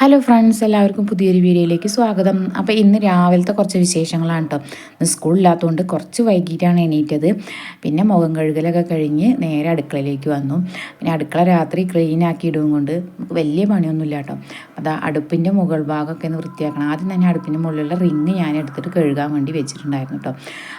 Hello friends എല്ലാവർക്കും പുതിയൊരു വീഡിയോയിലേക്ക് സ്വാഗതം. അപ്പോൾ ഇന്ന് രാവിലത്തെ കുറച്ച് വിശേഷങ്ങളാണ് കേട്ടോ ഇന്ന് സ്കൂളില്ലാത്തതുകൊണ്ട് കുറച്ച് വൈകിട്ടാണ് എണീറ്റത്. പിന്നെ മുഖം കഴുകലൊക്കെ കഴിഞ്ഞ് നേരെ അടുക്കളയിലേക്ക് വന്നു. പിന്നെ അടുക്കള രാത്രി ക്ലീൻ ആക്കി ഇടും കൊണ്ട് വലിയ പണിയൊന്നുമില്ല കേട്ടോ അതാ അടുപ്പിന്റെ മുകൾ ഭാഗമൊക്കെ ഒന്ന് വൃത്തിയാക്കണം. ആദ്യം തന്നെ അടുപ്പിന്റെ മുകളിലുള്ള റിങ് ഞാൻ എടുത്തിട്ട് കഴുകാൻ വേണ്ടി വെച്ചിട്ടുണ്ടായിരുന്നു കേട്ടോ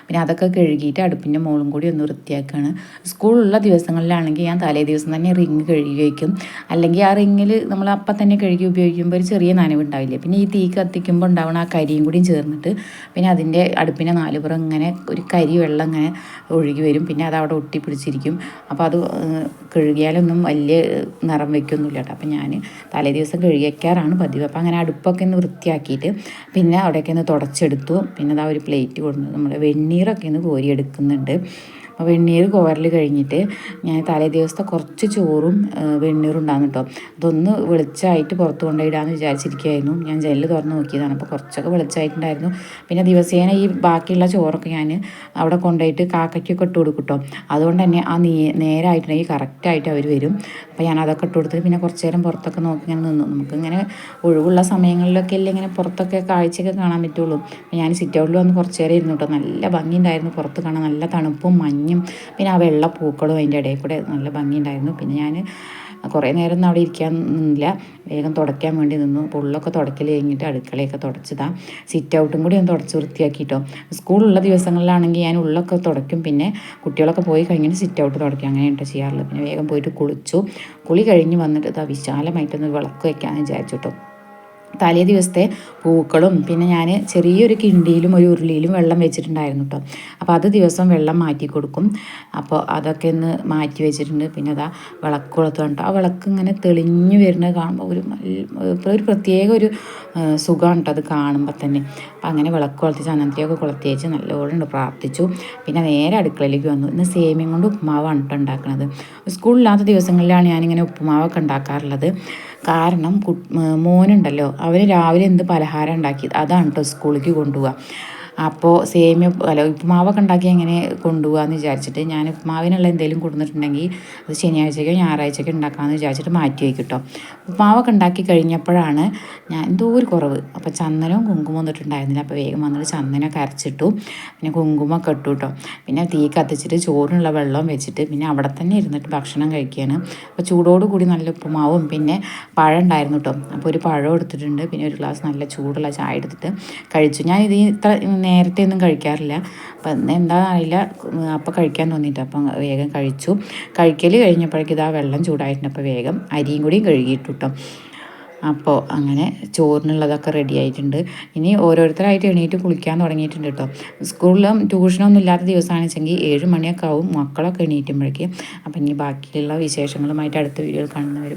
പിന്നെ അതൊക്കെ കഴുകിയിട്ട് അടുപ്പിന്റെ മുകളും കൂടി ഒന്ന് വൃത്തിയാക്കുകയാണ് സ്കൂളുള്ള ദിവസങ്ങളിലാണെങ്കിൽ ഞാൻ തലേ ദിവസം തന്നെ റിങ് കഴുകി വയ്ക്കും അല്ലെങ്കിൽ ആ റിങ്ങിൽ നമ്മൾ അപ്പം തന്നെ കഴുകി ഉപയോഗിക്കും. ചെയ്യുമ്പോൾ ഒരു ചെറിയ നനവുണ്ടാവില്ല? പിന്നെ ഈ തീ കത്തിക്കുമ്പോൾ ഉണ്ടാവണ ആ കരിയും കൂടിയും ചേർന്നിട്ട് പിന്നെ അതിന്റെ അടുപ്പിന്റെ നാലുപുറം ഇങ്ങനെ ഒരു കരി വെള്ളം ഇങ്ങനെ ഒഴുകി വരും. പിന്നെ അത് അവിടെ ഒട്ടിപ്പിടിച്ചിരിക്കും. അപ്പോൾ അത് കഴുകിയാലൊന്നും വലിയ നിറം വയ്ക്കൊന്നുമില്ല കേട്ടോ. അപ്പോൾ ഞാൻ തലേ ദിവസം കഴുകിയേക്കാറാണ് പതിവ്. അപ്പോൾ അങ്ങനെ അടുപ്പൊക്കെ ഒന്ന് വൃത്തിയാക്കിയിട്ട് പിന്നെ അവിടെയൊക്കെ ഒന്ന് തുടച്ചെടുത്തു. പിന്നെ അതാ ഒരു പ്ലേറ്റ് കൊടുത്തു. നമ്മൾ വെണ്ണീറൊക്കെ ഒന്ന് കോരിയെടുക്കുന്നുണ്ട്. വെണ്ണീർ കോരൽ കഴിഞ്ഞിട്ട് ഞാൻ തലേ ദിവസത്തെ കുറച്ച് ചോറും വെണ്ണീറും ഉണ്ടാകും കേട്ടോ അതൊന്ന് വെളിച്ചമായിട്ട് പുറത്ത് കൊണ്ടുപോയിടാന്ന് വിചാരിച്ചിരിക്കുകയായിരുന്നു ഞാൻ ജെല്ല് തുറന്ന് നോക്കിയതാണ്. അപ്പോൾ കുറച്ചൊക്കെ വെളിച്ചമായിട്ടുണ്ടായിരുന്നു പിന്നെ ദിവസേന ഈ ബാക്കിയുള്ള ചോറൊക്കെ ഞാൻ അവിടെ കൊണ്ടുപോയിട്ട് കാക്കയ്ക്കൊക്കെ ഇട്ട് കൊടുക്കും കേട്ടോ അതുകൊണ്ട് തന്നെ ആ നീ നേരായിട്ടുണ്ടെങ്കിൽ കറക്റ്റായിട്ട് അവർ വരും. അപ്പോൾ ഞാൻ അതൊക്കെ ഇട്ട് കൊടുത്ത് പിന്നെ കുറച്ച് നേരം പുറത്തൊക്കെ നോക്കി ഇങ്ങനെ നിന്നു. നമുക്ക് ഇങ്ങനെ ഒഴിവുള്ള സമയങ്ങളിലൊക്കെ അല്ലേ ഇങ്ങനെ പുറത്തൊക്കെ കാഴ്ചയൊക്കെ കാണാൻ പറ്റുള്ളൂ. ഞാൻ സിറ്റ് ഔട്ടിൽ വന്ന് കുറച്ച് നേരം ഇരുന്നു കേട്ടോ നല്ല ഭംഗിയുണ്ടായിരുന്നു പുറത്ത് കാണാൻ. നല്ല തണുപ്പും മഞ്ഞും മഞ്ഞും പിന്നെ ആ വെള്ള പൂക്കളും അതിന്റെ ഇടയിൽ കൂടെ നല്ല ഭംഗിയുണ്ടായിരുന്നു. പിന്നെ ഞാൻ കുറേ നേരം ഒന്നും അവിടെ ഇരിക്കാൻ നിന്നില്ല വേഗം തുടയ്ക്കാൻ വേണ്ടി നിന്നു. പുള്ളൊക്കെ തുടക്കൽ കഴിഞ്ഞിട്ട് അടുക്കളയൊക്കെ തുടച്ചതാ. സിറ്റ് ഔട്ടും കൂടി ഒന്ന് തുടച്ച് വൃത്തിയാക്കിയിട്ടോ സ്കൂളുള്ള ദിവസങ്ങളിലാണെങ്കിൽ ഞാൻ ഉള്ളൊക്കെ തുടയ്ക്കും. പിന്നെ കുട്ടികളൊക്കെ പോയി കഴിഞ്ഞിട്ട് സിറ്റ് ഔട്ട് തുടയ്ക്കും. അങ്ങനെയാണ് ചെയ്യാറുള്ളത്. പിന്നെ വേഗം പോയിട്ട് കുളിച്ചു. കുളി കഴിഞ്ഞ് വന്നിട്ട് ഇതാ വിശാലമായിട്ടൊന്ന് വിളക്ക് വയ്ക്കാമെന്ന് വിചാരിച്ചു കേട്ടോ തലേ ദിവസത്തെ പൂക്കളും പിന്നെ ഞാൻ ചെറിയൊരു കിണ്ടിയിലും ഒരു ഉരുളിയിലും വെള്ളം വെച്ചിട്ടുണ്ടായിരുന്നു കേട്ടോ അപ്പോൾ അത് ദിവസം വെള്ളം മാറ്റി കൊടുക്കും. അപ്പോൾ അതൊക്കെ ഒന്ന് മാറ്റി വെച്ചിട്ടുണ്ട്. പിന്നെ അതാ വിളക്ക് കൊളുത്തുണ്ട് ആ വിളക്ക് ഇങ്ങനെ തെളിഞ്ഞു വരുന്നത് കാണുമ്പോൾ ഒരു ഒരു പ്രത്യേക ഒരു സുഖമാണ് കേട്ടോ അത് കാണുമ്പോൾ തന്നെ. അപ്പം അങ്ങനെ വിളക്ക് കൊളുത്തി ചന്ദനത്തിയൊക്കെ കുളത്തിയേച്ച് നല്ലോണം പ്രാർത്ഥിച്ചു. പിന്നെ നേരെ അടുക്കളയിലേക്ക് വന്നു. ഇന്ന് സേമിയം കൊണ്ട് ഉപ്പുമാവാണ് കേട്ടോ ഉണ്ടാക്കുന്നത് സ്കൂളില്ലാത്ത ദിവസങ്ങളിലാണ് ഞാനിങ്ങനെ ഉപ്പുമാവൊക്കെ ഉണ്ടാക്കാറുള്ളത്. കാരണം മോനുണ്ടല്ലോ അവന് രാവിലെ എന്ത് പലഹാരം ഉണ്ടാക്കി അതാണ് കേട്ടോ സ്കൂളിലേക്ക് കൊണ്ടുപോവുക. അപ്പോൾ സേമിയ അല്ല ഉപ്പുമാവൊക്കെ ഉണ്ടാക്കി എങ്ങനെ കൊണ്ടുപോകാമെന്ന് വിചാരിച്ചിട്ട് ഞാൻ ഉപ്പുമാവിനുള്ള എന്തെങ്കിലും കൊടുത്തിട്ടുണ്ടെങ്കിൽ അത് ശനിയാഴ്ചക്കോ ഞായറാഴ്ചക്കോ ഉണ്ടാക്കാമെന്ന് വിചാരിച്ചിട്ട് മാറ്റി വയ്ക്കും കേട്ടോ ഉപ്പുമാവൊക്കെ ഉണ്ടാക്കി കഴിഞ്ഞപ്പോഴാണ് ഞാൻ എന്തോ ഒരു കുറവ്. അപ്പോൾ ചന്ദനവും കുങ്കുമം ഒന്നിട്ടുണ്ടായിരുന്നില്ല. അപ്പോൾ വേഗം വന്നിട്ട് ചന്ദനമൊക്കെ അരച്ചിട്ടു പിന്നെ കുങ്കുമൊക്കെ ഇട്ടു കേട്ടോ പിന്നെ തീ കത്തിച്ചിട്ട് ചോറിനുള്ള വെള്ളം വെച്ചിട്ട് പിന്നെ അവിടെ തന്നെ ഇരുന്നിട്ട് ഭക്ഷണം കഴിക്കുകയാണ്. അപ്പോൾ ചൂടോട് കൂടി നല്ല ഉപ്പുമാവും. പിന്നെ പഴം ഉണ്ടായിരുന്നു കേട്ടോ അപ്പോൾ ഒരു പഴം എടുത്തിട്ടുണ്ട്. പിന്നെ ഒരു ഗ്ലാസ് നല്ല ചൂടുള്ള ചായ എടുത്തിട്ട് കഴിച്ചു. ഞാൻ ഇത് ഇത്ര നേരത്തെ ഒന്നും കഴിക്കാറില്ല. അപ്പം എന്താണെന്ന് അറിയില്ല. അപ്പം കഴിക്കാൻ തോന്നിയിട്ട് അപ്പം വേഗം കഴിച്ചു. കഴിക്കൽ കഴിഞ്ഞപ്പോഴേക്കും ഇതാ വെള്ളം ചൂടായിട്ടുണ്ട്. അപ്പോൾ വേഗം അരിയും കൂടിയും കഴുകിയിട്ടു കേട്ടോ അപ്പോൾ അങ്ങനെ ചോറിനുള്ളതൊക്കെ റെഡി ആയിട്ടുണ്ട്. ഇനി ഓരോരുത്തരായിട്ട് എണീറ്റ് കുളിക്കാൻ തുടങ്ങിയിട്ടുണ്ട് കേട്ടോ സ്കൂളിലും ട്യൂഷനൊന്നും ഇല്ലാത്ത ദിവസമാണെന്ന് വെച്ചെങ്കിൽ ഏഴ് മണിയൊക്കെ ആവും മക്കളൊക്കെ എണീറ്റുമ്പോഴേക്കും. അപ്പം ഇനി ബാക്കിയുള്ള വിശേഷങ്ങളുമായിട്ട് അടുത്ത വീഡിയോയിൽ കാണുന്നവർ